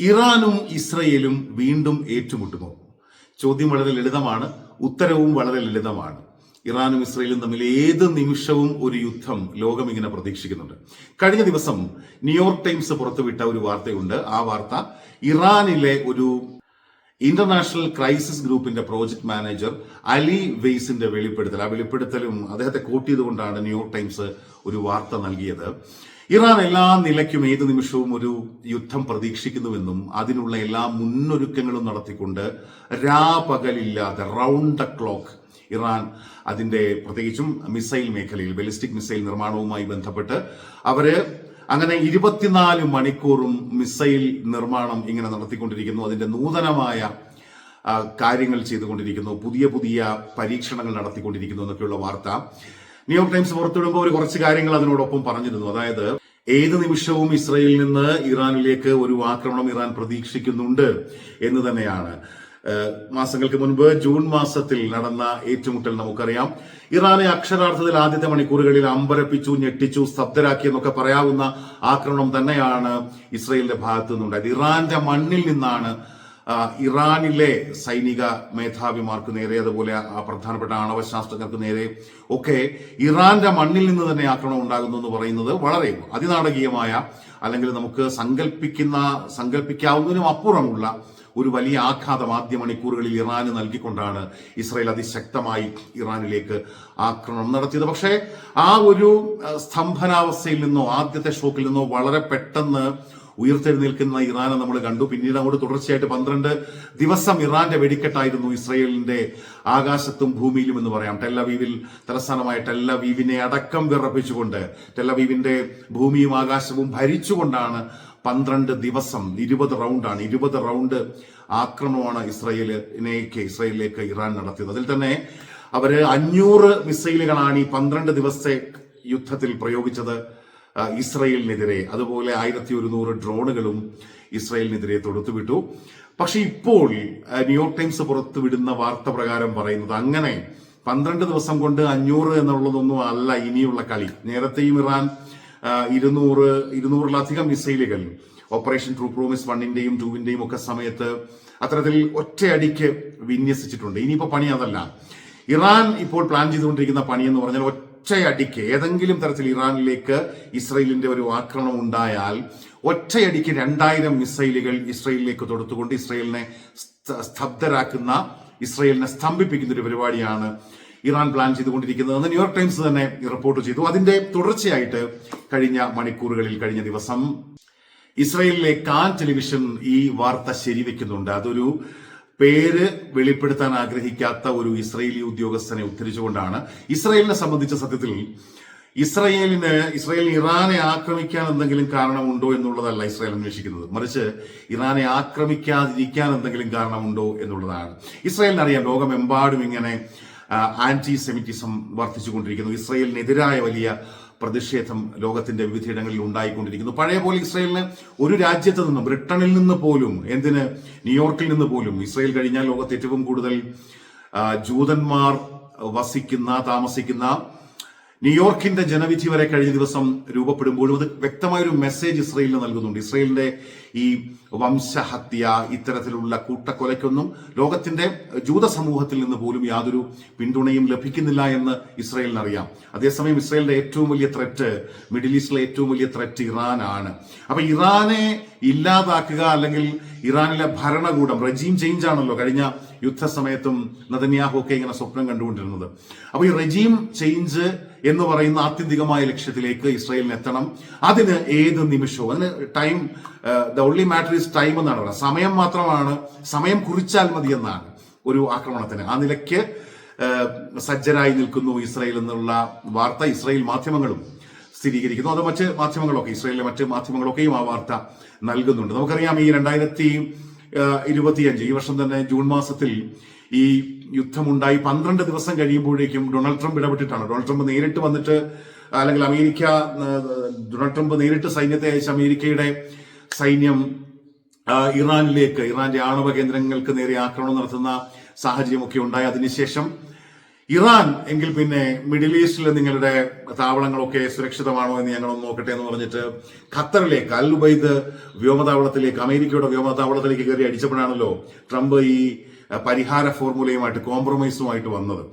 ഇറാനും ഇസ്രയേലും വീണ്ടും ഏറ്റുമുട്ടുമോ? ചോദ്യം വളരെ ലളിതമാണ് ഉത്തരവും വളരെ ലളിതമാണ്. ഇറാനും ഇസ്രയേലും തമ്മിൽ ഏത് നിമിഷവും ഒരു യുദ്ധം ലോകം ഇങ്ങനെ പ്രതീക്ഷിക്കുന്നുണ്ട്. കഴിഞ്ഞ ദിവസം ന്യൂയോർക്ക് ടൈംസ് പുറത്തുവിട്ട ഒരു വാർത്തയുണ്ട്. ആ വാർത്ത ഇറാനിലെ ഒരു ഇന്റർനാഷണൽ ക്രൈസിസ് ഗ്രൂപ്പിന്റെ പ്രോജക്ട് മാനേജർ അലി വെയ്സിന്റെ വെളിപ്പെടുത്തൽ. ആ വെളിപ്പെടുത്തലും അദ്ദേഹത്തെ കോട്ട് ന്യൂയോർക്ക് ടൈംസ് ഒരു വാർത്ത നൽകിയത്. ഇറാൻ എല്ലാ നിലയ്ക്കും ഏത് നിമിഷവും ഒരു യുദ്ധം പ്രതീക്ഷിക്കുന്നുവെന്നും അതിനുള്ള എല്ലാ മുന്നൊരുക്കങ്ങളും നടത്തിക്കൊണ്ട് രാപകലില്ലാതെ റൗണ്ട് ദ ക്ലോക്ക് ഇറാൻ അതിന്റെ പ്രത്യേകിച്ചും മിസൈൽ മേഖലയിൽ ബലിസ്റ്റിക് മിസൈൽ നിർമ്മാണവുമായി ബന്ധപ്പെട്ട് അവർ അങ്ങനെ ഇരുപത്തിനാല് മണിക്കൂറും മിസൈൽ നിർമ്മാണം ഇങ്ങനെ നടത്തിക്കൊണ്ടിരിക്കുന്നു. അതിന്റെ നൂതനമായ കാര്യങ്ങൾ ചെയ്തുകൊണ്ടിരിക്കുന്നു. പുതിയ പുതിയ പരീക്ഷണങ്ങൾ നടത്തിക്കൊണ്ടിരിക്കുന്നു എന്നൊക്കെയുള്ള വാർത്ത. ന്യൂയോർക്ക് ടൈംസ് പുറത്തുവിടുമ്പോൾ ഒരു കുറച്ച് കാര്യങ്ങൾ അതിനോടൊപ്പം പറഞ്ഞിരുന്നു. അതായത് ഏത് നിമിഷവും ഇസ്രയേലിൽ നിന്ന് ഇറാനിലേക്ക് ഒരു ആക്രമണം ഇറാൻ പ്രതീക്ഷിക്കുന്നുണ്ട് എന്ന് തന്നെയാണ്. മാസങ്ങൾക്ക് മുൻപ് ജൂൺ മാസത്തിൽ നടന്ന ഏറ്റുമുട്ടൽ നമുക്കറിയാം. ഇറാനെ അക്ഷരാർത്ഥത്തിൽ ആദ്യത്തെ മണിക്കൂറുകളിൽ അമ്പരപ്പിച്ചു ഞെട്ടിച്ചു സ്തബ്ധരാക്കി എന്നൊക്കെ പറയാവുന്ന ആക്രമണം തന്നെയാണ് ഇസ്രയേലിന്റെ ഭാഗത്തു നിന്നുണ്ടായത് ഇറാന്റെ മണ്ണിൽ നിന്നാണ് ഇറാനിലെ സൈനിക മേധാവിമാർക്ക് നേരെ അതുപോലെ ആ പ്രധാനപ്പെട്ട ആണവ ശാസ്ത്രജ്ഞർക്ക് നേരെ ഒക്കെ ഇറാന്റെ മണ്ണിൽ നിന്ന് തന്നെ ആക്രമണം ഉണ്ടാകുന്നു എന്ന് പറയുന്നത് വളരെ അതിനാടകീയമായ അല്ലെങ്കിൽ നമുക്ക് സങ്കല്പിക്കുന്ന സങ്കല്പിക്കാവുന്നതിനും അപ്പുറമുള്ള ഒരു വലിയ ആഘാതം ആദ്യ മണിക്കൂറുകളിൽ ഇറാന് നൽകിക്കൊണ്ടാണ് ഇസ്രായേൽ അതിശക്തമായി ഇറാനിലേക്ക് ആക്രമണം നടത്തിയത്. പക്ഷേ ആ ഒരു സ്തംഭനാവസ്ഥയിൽ നിന്നോ ആദ്യത്തെ ഷോക്കിൽ നിന്നോ വളരെ പെട്ടെന്ന് ഉയർത്തെഴുന്നേൽക്കുന്ന ഇറാനെ നമ്മൾ കണ്ടു. പിന്നീട് അങ്ങോട്ട് തുടർച്ചയായിട്ട് പന്ത്രണ്ട് ദിവസം ഇറാന്റെ വെടിക്കെട്ടായിരുന്നു ഇസ്രയേലിന്റെ ആകാശത്തും ഭൂമിയിലും എന്ന് പറയാം. ടെല്ലവീവിൽ തലസ്ഥാനമായ ടെല്ലവീവിനെ അടക്കം വിറപ്പിച്ചുകൊണ്ട് ടെല്ലവീവിന്റെ ഭൂമിയും ആകാശവും ഭരിച്ചുകൊണ്ടാണ് പന്ത്രണ്ട് ദിവസം ഇരുപത് റൗണ്ടാണ് ഇരുപത് റൗണ്ട് ആക്രമണമാണ് ഇസ്രയേലിനേക്ക് ഇസ്രയേലിലേക്ക് ഇറാൻ നടത്തിയത്. അതിൽ തന്നെ അവർ അഞ്ഞൂറ് മിസൈലുകളാണ് ഈ പന്ത്രണ്ട് ദിവസത്തെ യുദ്ധത്തിൽ പ്രയോഗിച്ചത്. ഇസ്രയേലിനെതിരെ അതുപോലെ ആയിരത്തി ഒരുന്നൂറ് ഡ്രോണുകളും ഇസ്രയേലിനെതിരെ തൊടുത്തുവിട്ടു. പക്ഷെ ഇപ്പോൾ ന്യൂയോർക്ക് ടൈംസ് പുറത്തുവിടുന്ന വാർത്ത പ്രകാരം പറയുന്നത് അങ്ങനെ പന്ത്രണ്ട് ദിവസം കൊണ്ട് അഞ്ഞൂറ് എന്നുള്ളതൊന്നും അല്ല ഇനിയുള്ള കളി. നേരത്തെയും ഇറാൻ ഇരുന്നൂറ് ഇരുന്നൂറിലധികം മിസൈലുകൾ ഓപ്പറേഷൻ ട്രൂ പ്രോമിസ് വണ്ണിന്റെയും ടൂവിന്റെയും ഒക്കെ സമയത്ത് അത്തരത്തിൽ ഒറ്റയടിക്ക് വിന്യസിച്ചിട്ടുണ്ട്. ഇനിയിപ്പോ പണി അതല്ല. ഇറാൻ ഇപ്പോൾ പ്ലാൻ ചെയ്തുകൊണ്ടിരിക്കുന്ന പണി എന്ന് പറഞ്ഞാൽ ഒറ്റയടിക്ക് ഏതെങ്കിലും തരത്തിൽ ഇറാനിലേക്ക് ഇസ്രയേലിന്റെ ഒരു ആക്രമണം ഉണ്ടായാൽ ഒറ്റയടിക്ക് രണ്ടായിരം മിസൈലുകൾ ഇസ്രയേലിലേക്ക് തൊടുത്തുകൊണ്ട് ഇസ്രയേലിനെ സ്ത- സ്തബ്ധരാക്കുന്ന ഇസ്രയേലിനെ സ്തംഭിപ്പിക്കുന്ന ഒരു പരിപാടിയാണ് ഇറാൻ പ്ലാൻ ചെയ്തുകൊണ്ടിരിക്കുന്നതെന്ന് ന്യൂയോർക്ക് ടൈംസ് തന്നെ റിപ്പോർട്ട് ചെയ്തു. അതിന്റെ തുടർച്ചയായിട്ട് കഴിഞ്ഞ മണിക്കൂറുകളിൽ കഴിഞ്ഞ ദിവസം ഇസ്രയേലിലെ കാൻ ടെലിവിഷൻ ഈ വാർത്ത ശരിവെക്കുന്നുണ്ട്. അതൊരു പേര് വെളിപ്പെടുത്താൻ ആഗ്രഹിക്കാത്ത ഒരു ഇസ്രയേലി ഉദ്യോഗസ്ഥനെ ഉദ്ധരിച്ചുകൊണ്ടാണ് ഇസ്രയേലിനെ സംബന്ധിച്ച സത്യത്തിൽ ഇസ്രയേലിന് ഇസ്രയേൽ ഇറാനെ ആക്രമിക്കാൻ എന്തെങ്കിലും കാരണമുണ്ടോ എന്നുള്ളതല്ല ഇസ്രയേൽ അന്വേഷിക്കുന്നത്. മറിച്ച് ഇറാനെ ആക്രമിക്കാതിരിക്കാൻ എന്തെങ്കിലും കാരണമുണ്ടോ എന്നുള്ളതാണ്. ഇസ്രയേലിന് അറിയാം ലോകമെമ്പാടും ഇങ്ങനെ ആന്റി സെമിറ്റിസം വർദ്ധിച്ചുകൊണ്ടിരിക്കുന്നു. ഇസ്രയേലിനെതിരായ വലിയ പ്രതിഷേധം ലോകത്തിന്റെ വിവിധയിടങ്ങളിൽ ഉണ്ടായിക്കൊണ്ടിരിക്കുന്നു. പഴയ പോലെ ഇസ്രയേലിന് ഒരു രാജ്യത്ത് നിന്നും ബ്രിട്ടനിൽ നിന്ന് പോലും എന്തിന്? ന്യൂയോർക്കിൽ നിന്ന് പോലും. ഇസ്രയേൽ കഴിഞ്ഞാൽ ലോകത്ത് ഏറ്റവും കൂടുതൽ ജൂതന്മാർ വസിക്കുന്ന താമസിക്കുന്ന ന്യൂയോർക്കിന്റെ ജനവിധി വരെ കഴിഞ്ഞ ദിവസം രൂപപ്പെടുമ്പോഴും അത് വ്യക്തമായ ഒരു മെസ്സേജ് ഇസ്രയേലിന് നൽകുന്നുണ്ട്. ഇസ്രയേലിന്റെ ഈ വംശഹത്യ ഇത്തരത്തിലുള്ള കൂട്ടക്കൊലയ്ക്കൊന്നും ലോകത്തിന്റെ ജൂത സമൂഹത്തിൽ നിന്ന് പോലും യാതൊരു പിന്തുണയും ലഭിക്കുന്നില്ല എന്ന് ഇസ്രയേലിന് അറിയാം അതേസമയം ഇസ്രയേലിന്റെ ഏറ്റവും വലിയ ത്രെറ്റ് മിഡിൽ ഈസ്റ്റിലെ ഏറ്റവും വലിയ ത്രെറ്റ് ഇറാനാണ്. അപ്പൊ ഇറാനെ ഇല്ലാതാക്കുക അല്ലെങ്കിൽ ഇറാനിലെ ഭരണകൂടം റജീം ചേഞ്ച് ആണല്ലോ കഴിഞ്ഞ യുദ്ധസമയത്തും നദന്യാഹു ഒക്കെ ഇങ്ങനെ സ്വപ്നം കണ്ടുകൊണ്ടിരുന്നത്. അപ്പൊ ഈ റജീം ചേഞ്ച് എന്ന് പറയുന്ന ആത്യന്തികമായ ലക്ഷ്യത്തിലേക്ക് ഇസ്രായേലിന് എത്തണം. അതിന് ഏത് നിമിഷവും അതിന് time the only matter is time എന്നാണ് പറയുന്നത്. സമയം മാത്രമാണ് സമയം കുറിച്ചാൽ മതി എന്നാണ് ഒരു ആക്രമണത്തിന്. ആ നിലയ്ക്ക് സജ്ജരായി നിൽക്കുന്നു ഇസ്രായേൽ എന്നുള്ള വാർത്ത ഇസ്രായേൽ മാധ്യമങ്ങളും സ്ഥിരീകരിക്കുന്നു. അത് മറ്റ് മാധ്യമങ്ങളൊക്കെ ഇസ്രായേലിലെ മറ്റ് മാധ്യമങ്ങളൊക്കെയും ആ വാർത്ത നൽകുന്നുണ്ട്. നമുക്കറിയാം ഈ രണ്ടായിരത്തി ഇരുപത്തിയഞ്ച് ഈ വർഷം തന്നെ ജൂൺ മാസത്തിൽ ഈ യുദ്ധമുണ്ടായി പന്ത്രണ്ട് ദിവസം കഴിയുമ്പോഴേക്കും ഡൊണാൾഡ് ട്രംപ് ഇടപെട്ടിട്ടാണ്. ഡൊണാൾഡ് ട്രംപ് നേരിട്ട് വന്നിട്ട് അല്ലെങ്കിൽ അമേരിക്ക ഡൊണാൾഡ് ട്രംപ് നേരിട്ട് സൈന്യത്തെ അയച്ച അമേരിക്കയുടെ സൈന്യം ഇറാനിലേക്ക് ഇറാന്റെ ആണവ കേന്ദ്രങ്ങൾക്ക് നേരെ ആക്രമണം നടത്തുന്ന സാഹചര്യമൊക്കെ ഉണ്ടായി. അതിനുശേഷം ഇറാൻ എങ്കിൽ പിന്നെ മിഡിൽ ഈസ്റ്റിൽ നിങ്ങളുടെ താവളങ്ങളൊക്കെ സുരക്ഷിതമാണോ എന്ന് ഞങ്ങളൊന്ന് നോക്കട്ടെ എന്ന് പറഞ്ഞിട്ട് ഖത്തറിലേക്ക് അൽ ഉബൈദ് വ്യോമതാവളത്തിലേക്ക് അമേരിക്കയുടെ വ്യോമതാവളത്തിലേക്ക് കയറി അടിച്ചപ്പോഴാണല്ലോ ട്രംപ് ഈ പരിഹാര ഫോർമുലയുമായിട്ട് കോംപ്രമൈസുമായിട്ട് വന്നത്.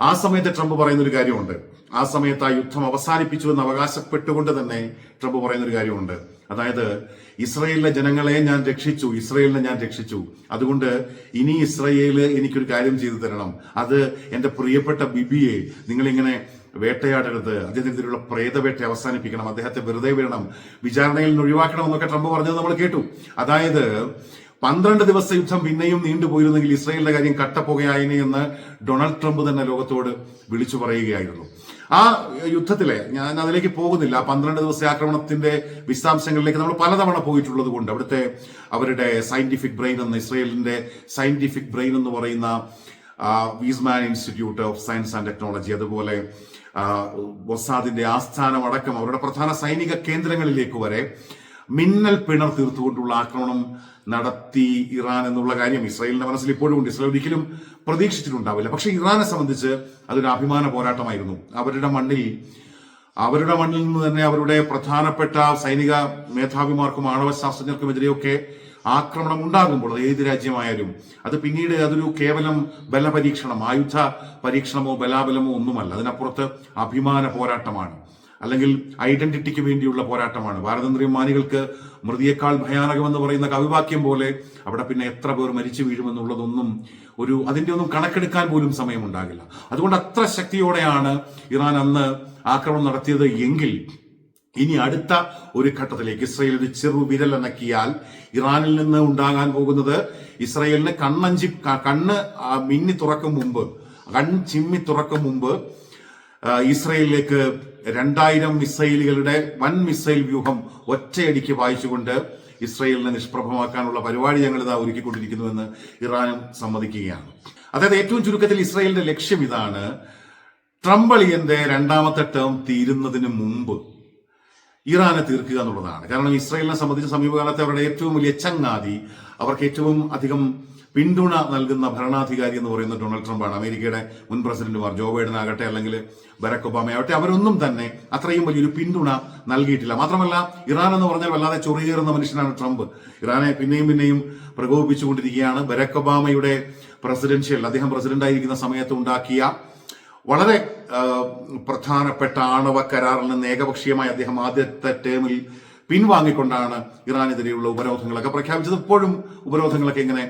ആ സമയത്ത് ട്രംപ് പറയുന്ന ഒരു കാര്യമുണ്ട്. ആ സമയത്ത് ആ യുദ്ധം അവസാനിപ്പിച്ചു എന്ന് അവകാശപ്പെട്ടുകൊണ്ട് തന്നെ ട്രംപ് പറയുന്ന ഒരു കാര്യമുണ്ട്. അതായത് ഇസ്രയേലിലെ ജനങ്ങളെ ഞാൻ രക്ഷിച്ചു ഇസ്രയേലിനെ ഞാൻ രക്ഷിച്ചു. അതുകൊണ്ട് ഇനി ഇസ്രയേൽ എനിക്കൊരു കാര്യം ചെയ്തു തരണം. അത് എന്റെ പ്രിയപ്പെട്ട ബിബിയെ നിങ്ങളിങ്ങനെ വേട്ടയാടരുത്. അദ്ദേഹത്തിനെതിരെയുള്ള പ്രേതവേട്ട അവസാനിപ്പിക്കണം. അദ്ദേഹത്തെ വെറുതെ വിടണം. വിചാരണയിൽ നിന്ന് ഒഴിവാക്കണം എന്നൊക്കെ ട്രംപ് പറഞ്ഞത് നമ്മൾ കേട്ടു. അതായത് പന്ത്രണ്ട് ദിവസ യുദ്ധം പിന്നെയും നീണ്ടുപോയിരുന്നെങ്കിൽ ഇസ്രയേലിന്റെ കാര്യം കട്ടപ്പുകയായിനെ എന്ന് ഡൊണാൾഡ് ട്രംപ് തന്നെ ലോകത്തോട് വിളിച്ചു പറയുകയായിരുന്നു. ആ യുദ്ധത്തിലെ ഞാൻ അതിലേക്ക് പോകുന്നില്ല പന്ത്രണ്ട് ദിവസ ആക്രമണത്തിന്റെ വിശദാംശങ്ങളിലേക്ക് നമ്മൾ പലതവണ പോയിട്ടുള്ളത് കൊണ്ട് അവിടുത്തെ അവരുടെ സയന്റിഫിക് ബ്രെയിൻ എന്ന് ഇസ്രയേലിന്റെ സയന്റിഫിക് ബ്രെയിൻ എന്ന് പറയുന്ന Weizmann institute of science and technology അതുപോലെ വസാദിന്റെ ആസ്ഥാനം അടക്കം അവരുടെ പ്രധാന സൈനിക കേന്ദ്രങ്ങളിലേക്ക് വരെ മിന്നൽ പിണർ തീർത്തുകൊണ്ടുള്ള ആക്രമണം നടത്തി ഇറാൻ എന്നുള്ള കാര്യം ഇസ്രായേലിന്റെ മനസ്സിൽ ഇപ്പോഴും ഉണ്ട്. ഇസ്രായേൽ ഒരിക്കലും പ്രതീക്ഷിച്ചിട്ടുണ്ടാവില്ല. പക്ഷെ ഇറാനെ സംബന്ധിച്ച് അതൊരു അഭിമാന പോരാട്ടമായിരുന്നു. അവരുടെ മണ്ണിൽ അവരുടെ മണ്ണിൽ നിന്ന് തന്നെ അവരുടെ പ്രധാനപ്പെട്ട സൈനിക മേധാവിമാർക്കും ആണവ ശാസ്ത്രജ്ഞർക്കുമെതിരെയൊക്കെ ആക്രമണം ഉണ്ടാകുമ്പോൾ അത് ഏത് രാജ്യമായാലും അത് പിന്നീട് അതൊരു കേവലം ബലപരീക്ഷണം ആയുധ പരീക്ഷണമോ ബലാബലമോ ഒന്നുമല്ല. അതിനപ്പുറത്ത് അഭിമാന പോരാട്ടമാണ്. അല്ലെങ്കിൽ ഐഡന്റിറ്റിക്ക് വേണ്ടിയുള്ള പോരാട്ടമാണ്. ഭാരതന്ത്രിമാനികൾക്ക് മൃതിയേക്കാൾ ഭയാനകമെന്ന് പറയുന്ന കവിവാക്യം പോലെ അവിടെ പിന്നെ എത്ര പേർ മരിച്ചു വീഴുമെന്നുള്ളതൊന്നും ഒരു അതിന്റെ ഒന്നും കണക്കെടുക്കാൻ പോലും സമയമുണ്ടാകില്ല. അതുകൊണ്ട് അത്ര ശക്തിയോടെയാണ് ഇറാൻ അന്ന് ആക്രമണം നടത്തിയത് എങ്കിൽ ഇനി അടുത്ത ഒരു ഘട്ടത്തിലേക്ക് ഇസ്രയേൽ ഒരു ചെറു വിരലനക്കിയാൽ ഇറാനിൽ നിന്ന് ഉണ്ടാകാൻ പോകുന്നത് ഇസ്രയേലിന് കണ്ണഞ്ചി കണ്ണ് മിന്നി തുറക്കും മുമ്പ് കൺ ചിമ്മി തുറക്കും മുമ്പ് ഇസ്രയേലിലേക്ക് രണ്ടായിരം മിസൈലുകളുടെ വൻ മിസൈൽ വ്യൂഹം ഒറ്റയടിക്ക് വായിച്ചുകൊണ്ട് ഇസ്രയേലിനെ നിഷ്പ്രഭമാക്കാനുള്ള പരിപാടി ഞങ്ങൾ ഇതാ ഒരുക്കിക്കൊണ്ടിരിക്കുന്നുവെന്ന് ഇറാനും സമ്മതിക്കുകയാണ്. അതായത് ഏറ്റവും ചുരുക്കത്തിൽ ഇസ്രയേലിന്റെ ലക്ഷ്യം ഇതാണ് ട്രംപ് അളിയന്റെ രണ്ടാമത്തെ ടേം തീരുന്നതിന് മുമ്പ് ഇറാനെ തീർക്കുക എന്നുള്ളതാണ്. കാരണം ഇസ്രയേലിനെ സംബന്ധിച്ച് സമീപകാലത്തെ അവരുടെ ഏറ്റവും വലിയ ചങ്ങാതി അവർക്ക് ഏറ്റവും അധികം പിന്തുണ നൽകുന്ന ഭരണാധികാരി എന്ന് പറയുന്ന ഡൊണാൾഡ് ട്രംപാണ്. അമേരിക്കയുടെ മുൻ പ്രസിഡന്റുമാർ ജോ ബൈഡൻ ആകട്ടെ അല്ലെങ്കിൽ ബരാക് ഒബാമ ആവട്ടെ അവരൊന്നും തന്നെ അത്രയും വലിയൊരു പിന്തുണ നൽകിയിട്ടില്ല. മാത്രമല്ല ഇറാൻ എന്ന് പറഞ്ഞാൽ വല്ലാതെ ചൊറിയേറുന്ന മനുഷ്യനാണ് ട്രംപ്. ഇറാനെ പിന്നെയും പിന്നെയും പ്രകോപിപ്പിച്ചുകൊണ്ടിരിക്കുകയാണ്. ബരാക് ഒബാമയുടെ പ്രസിഡൻഷ്യൽ അദ്ദേഹം പ്രസിഡന്റായിരിക്കുന്ന സമയത്ത് ഉണ്ടാക്കിയ വളരെ പ്രധാനപ്പെട്ട ആണവ കരാറിൽ നിന്ന് ഏകപക്ഷീയമായി അദ്ദേഹം ആദ്യത്തെ ടേമിൽ പിൻവാങ്ങിക്കൊണ്ടാണ് ഇറാനെതിരെയുള്ള ഉപരോധങ്ങളൊക്കെ പ്രഖ്യാപിച്ചത്. ഇപ്പോഴും ഉപരോധങ്ങളൊക്കെ ഇങ്ങനെ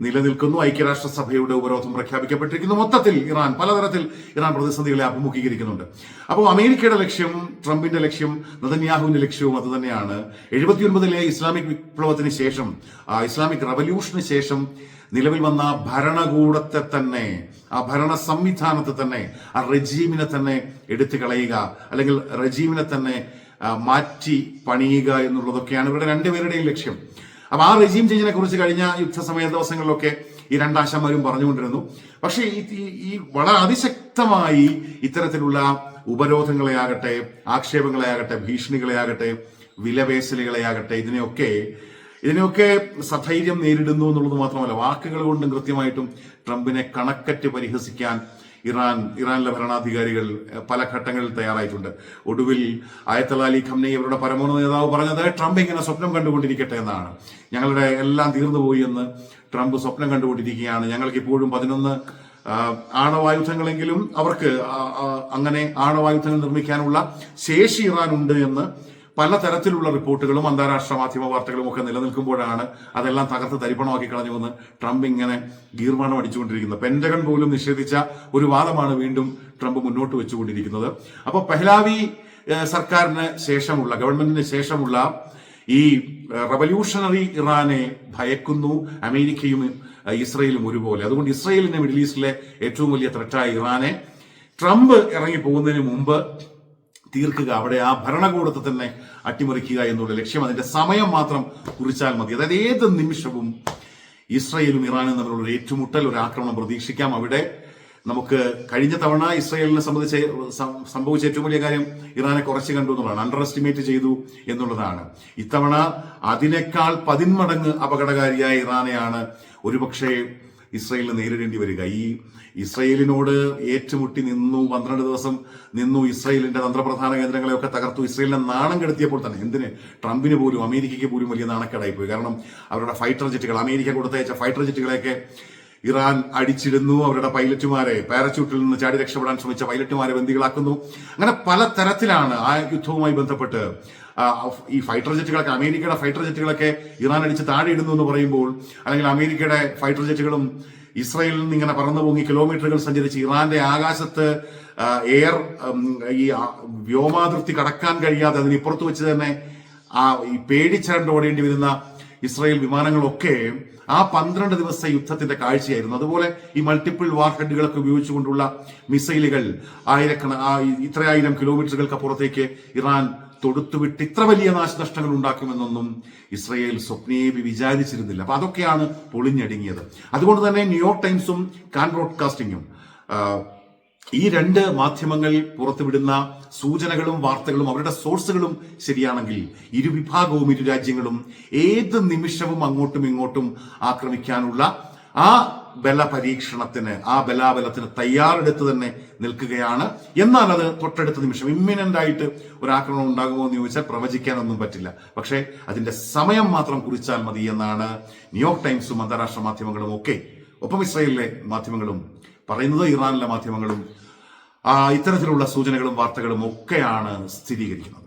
നിലനിൽക്കുന്നു. ഐക്യരാഷ്ട്രസഭയുടെ ഉപരോധം പ്രഖ്യാപിക്കപ്പെട്ടിരിക്കുന്നു. മൊത്തത്തിൽ ഇറാൻ പലതരത്തിൽ ഇറാൻ പ്രതിസന്ധികളെ അഭിമുഖീകരിക്കുന്നുണ്ട്. അപ്പോൾ അമേരിക്കയുടെ ലക്ഷ്യം ട്രംപിന്റെ ലക്ഷ്യം നതന്യാഹുവിന്റെ ലക്ഷ്യവും അത് തന്നെയാണ്. എഴുപത്തിയൊൻപതിലെ ഇസ്ലാമിക് വിപ്ലവത്തിന് ശേഷം ഇസ്ലാമിക് റവല്യൂഷന് ശേഷം നിലവിൽ വന്ന ഭരണകൂടത്തെ തന്നെ ആ ഭരണ സംവിധാനത്തെ തന്നെ ആ റജീമിനെ തന്നെ എടുത്തു കളയുക അല്ലെങ്കിൽ റജീമിനെ തന്നെ മാറ്റി പണിയുക എന്നുള്ളതൊക്കെയാണ് ഇവരുടെ രണ്ടുപേരുടെയും ലക്ഷ്യം. അപ്പൊ ആ റെജീം ചേഞ്ചിനെ കുറിച്ച് കഴിഞ്ഞ യുദ്ധസമയ ദിവസങ്ങളിലൊക്കെ ഈ രണ്ടാശാന്മാരും പറഞ്ഞുകൊണ്ടിരുന്നു. പക്ഷേ ഈ ഈ- വളരെ അതിശക്തമായി ഇത്തരത്തിലുള്ള ഉപരോധങ്ങളെ ആകട്ടെ ആക്ഷേപങ്ങളെ ആകട്ടെ ഭീഷണികളെ ആകട്ടെ വിലപേശലുകളെയാകട്ടെ ഇതിനെയൊക്കെ ഇതിനെയൊക്കെ സധൈര്യം നേരിടുന്നു എന്നുള്ളത് മാത്രമല്ല വാക്കുകൾ കൊണ്ടും കൃത്യമായിട്ടും ട്രംപിനെ കണക്കറ്റ് പരിഹസിക്കാൻ ഇറാൻ ഇറാനിലെ ഭരണാധികാരികൾ പല ഘട്ടങ്ങളിൽ തയ്യാറായിട്ടുണ്ട്. ഒടുവിൽ ആയത്തല അലി ഖംനെ ഇവരുടെ പരമോന്നത നേതാവ് പറഞ്ഞത് ട്രംപ് ഇങ്ങനെ സ്വപ്നം കണ്ടുകൊണ്ടിരിക്കട്ടെ എന്നാണ്. ഞങ്ങളുടെ എല്ലാം തീർന്നുപോയി എന്ന് ട്രംപ് സ്വപ്നം കണ്ടുകൊണ്ടിരിക്കുകയാണ്. ഞങ്ങൾക്ക് ഇപ്പോഴും പതിനൊന്ന് ആണവായുധങ്ങളെങ്കിലും അവർക്ക് അങ്ങനെ ആണവായുധങ്ങൾ നിർമ്മിക്കാനുള്ള ശേഷി ഇറാനുണ്ട് എന്ന് പലതരത്തിലുള്ള റിപ്പോർട്ടുകളും അന്താരാഷ്ട്ര മാധ്യമ വാർത്തകളും ഒക്കെ നിലനിൽക്കുമ്പോഴാണ് അതെല്ലാം തകർത്ത് തരിപ്പണമാക്കി കളഞ്ഞുവെന്ന് ട്രംപ് ഇങ്ങനെ ഗീർവാണം അടിച്ചുകൊണ്ടിരിക്കുന്നത്. പെന്റഗൺ പോലും നിഷേധിച്ച ഒരു വാദമാണ് വീണ്ടും ട്രംപ് മുന്നോട്ട് വെച്ചുകൊണ്ടിരിക്കുന്നത്. അപ്പോൾ പെഹ്ലാവി സർക്കാരിന് ശേഷമുള്ള ഗവൺമെന്റിന് ശേഷമുള്ള ഈ റവല്യൂഷണറി ഇറാനെ ഭയക്കുന്നു. അമേരിക്കയും ഇസ്രയേലും ഒരുപോലെ. അതുകൊണ്ട് ഇസ്രയേലിന്റെ മിഡിൽ ഈസ്റ്റിലെ ഏറ്റവും വലിയ ത്രെറ്റായ ഇറാനെ ട്രംപ് ഇറങ്ങി പോകുന്നതിന് മുമ്പ് തീർക്കുക. അവിടെ ആ ഭരണകൂടത്തെ തന്നെ അട്ടിമറിക്കുക എന്നുള്ള ലക്ഷ്യം അതിന്റെ സമയം മാത്രം കുറിച്ചാൽ മതി. അതായത് ഏത് നിമിഷവും ഇസ്രയേലും ഇറാനും തമ്മിലുള്ള ഒരു ഏറ്റുമുട്ടൽ ഒരു ആക്രമണം പ്രതീക്ഷിക്കാം. അവിടെ നമുക്ക് കഴിഞ്ഞ തവണ ഇസ്രയേലിനെ സംബന്ധിച്ച് സംഭവിച്ച ഏറ്റവും വലിയ കാര്യം ഇറാനെ കുറച്ച് കണ്ടു എന്നുള്ളതാണ്. അണ്ടർ എസ്റ്റിമേറ്റ് ചെയ്തു എന്നുള്ളതാണ്. ഇത്തവണ അതിനേക്കാൾ പതിന്മടങ്ങ് അപകടകാരിയായ ഇറാനെയാണ് ഒരുപക്ഷെ ഇസ്രയേലിന് നേരിടേണ്ടി വരിക. ഈ ഇസ്രയേലിനോട് ഏറ്റുമുട്ടി നിന്നു പന്ത്രണ്ട് ദിവസം നിന്നു ഇസ്രയേലിന്റെ തന്ത്രപ്രധാന കേന്ദ്രങ്ങളെയൊക്കെ തകർത്തു. ഇസ്രയേലിനെ നാണം കെടുത്തിയപ്പോൾ തന്നെ എന്തിന്? ട്രംപിന് പോലും അമേരിക്കയ്ക്ക് പോലും വലിയ നാണക്കേടായി പോയി. കാരണം അവരുടെ ഫൈറ്റർ ജെറ്റുകൾ അമേരിക്ക കൊടുത്തയച്ച ഫൈറ്റർ ജെറ്റുകളെയൊക്കെ ഇറാൻ അടിച്ചിടുന്നു. അവരുടെ പൈലറ്റുമാരെ പാരച്യൂട്ടിൽ നിന്ന് ചാടി രക്ഷപ്പെടാൻ ശ്രമിച്ച പൈലറ്റുമാരെ ബന്ദികളാക്കുന്നു. അങ്ങനെ പല തരത്തിലാണ് ആ യുദ്ധവുമായി ബന്ധപ്പെട്ട് ഈ ഫൈറ്റർ ജെറ്റുകളൊക്കെ അമേരിക്കയുടെ ഫൈറ്റർ ജെറ്റുകളൊക്കെ ഇറാൻ അടിച്ച് താഴെ ഇടുന്നു എന്ന് പറയുമ്പോൾ അല്ലെങ്കിൽ അമേരിക്കയുടെ ഫൈറ്റർ ജെറ്റുകളും ഇസ്രായേലിൽ നിന്ന് ഇങ്ങനെ പറന്നു പൊങ്ങി കിലോമീറ്ററുകൾ സഞ്ചരിച്ച് ഇറാന്റെ ആകാശത്ത് എയർ ഈ വ്യോമാതിർത്തി കടക്കാൻ കഴിയാതെ അതിനിപ്പുറത്ത് വെച്ച് തന്നെ ആ ഈ പേടിച്ചാണ്ട് ഓടേണ്ടി വരുന്ന ഇസ്രായേൽ വിമാനങ്ങളൊക്കെ ആ പന്ത്രണ്ട് ദിവസത്തെ യുദ്ധത്തിന്റെ കാഴ്ചയായിരുന്നു. അതുപോലെ ഈ മൾട്ടിപ്പിൾ വാർ ഹെഡുകളൊക്കെ ഉപയോഗിച്ചുകൊണ്ടുള്ള മിസൈലുകൾ ആയിരക്കണ ഇത്രയായിരം കിലോമീറ്ററുകൾക്ക് അപ്പുറത്തേക്ക് ഇറാൻ തൊടുത്തുവിട്ട് ഇത്ര വലിയ നാശനഷ്ടങ്ങൾ ഉണ്ടാക്കുമെന്നൊന്നും ഇസ്രയേൽ സ്വപ്നേബി വിചാരിച്ചിരുന്നില്ല. അപ്പൊ അതൊക്കെയാണ് പൊളിഞ്ഞടുങ്ങിയത്. അതുകൊണ്ട് തന്നെ ന്യൂയോർക്ക് ടൈംസും കാൻ ബ്രോഡ്കാസ്റ്റിംഗും ഈ രണ്ട് മാധ്യമങ്ങൾ പുറത്തുവിടുന്ന സൂചനകളും വാർത്തകളും അവരുടെ സോഴ്സുകളും ശരിയാണെങ്കിൽ ഇരുവിഭാഗവും ഇരു രാജ്യങ്ങളും ഏത് നിമിഷവും അങ്ങോട്ടും ഇങ്ങോട്ടും ആക്രമിക്കാനുള്ള ആ ബല പരീക്ഷണത്തിന് ആ ബലാബലത്തിന് തയ്യാറെടുത്ത് തന്നെ നിൽക്കുകയാണ്. എന്നാൽ അത് തൊട്ടടുത്ത നിമിഷം ഇമ്മിനന്റ് ആയിട്ട് ഒരു ആക്രമണം ഉണ്ടാകുമോ എന്ന് ചോദിച്ചാൽ പ്രവചിക്കാനൊന്നും പറ്റില്ല. പക്ഷേ അതിന്റെ സമയം മാത്രം കുറിച്ചാൽ മതി എന്നാണ് ന്യൂയോർക്ക് ടൈംസും അന്താരാഷ്ട്ര മാധ്യമങ്ങളും ഒക്കെ ഒപ്പം ഇസ്രയേലിലെ മാധ്യമങ്ങളും പറയുന്നത് ഇറാനിലെ മാധ്യമങ്ങളും ഇത്തരത്തിലുള്ള സൂചനകളും വാർത്തകളും ഒക്കെയാണ് സ്ഥിരീകരിക്കുന്നത്.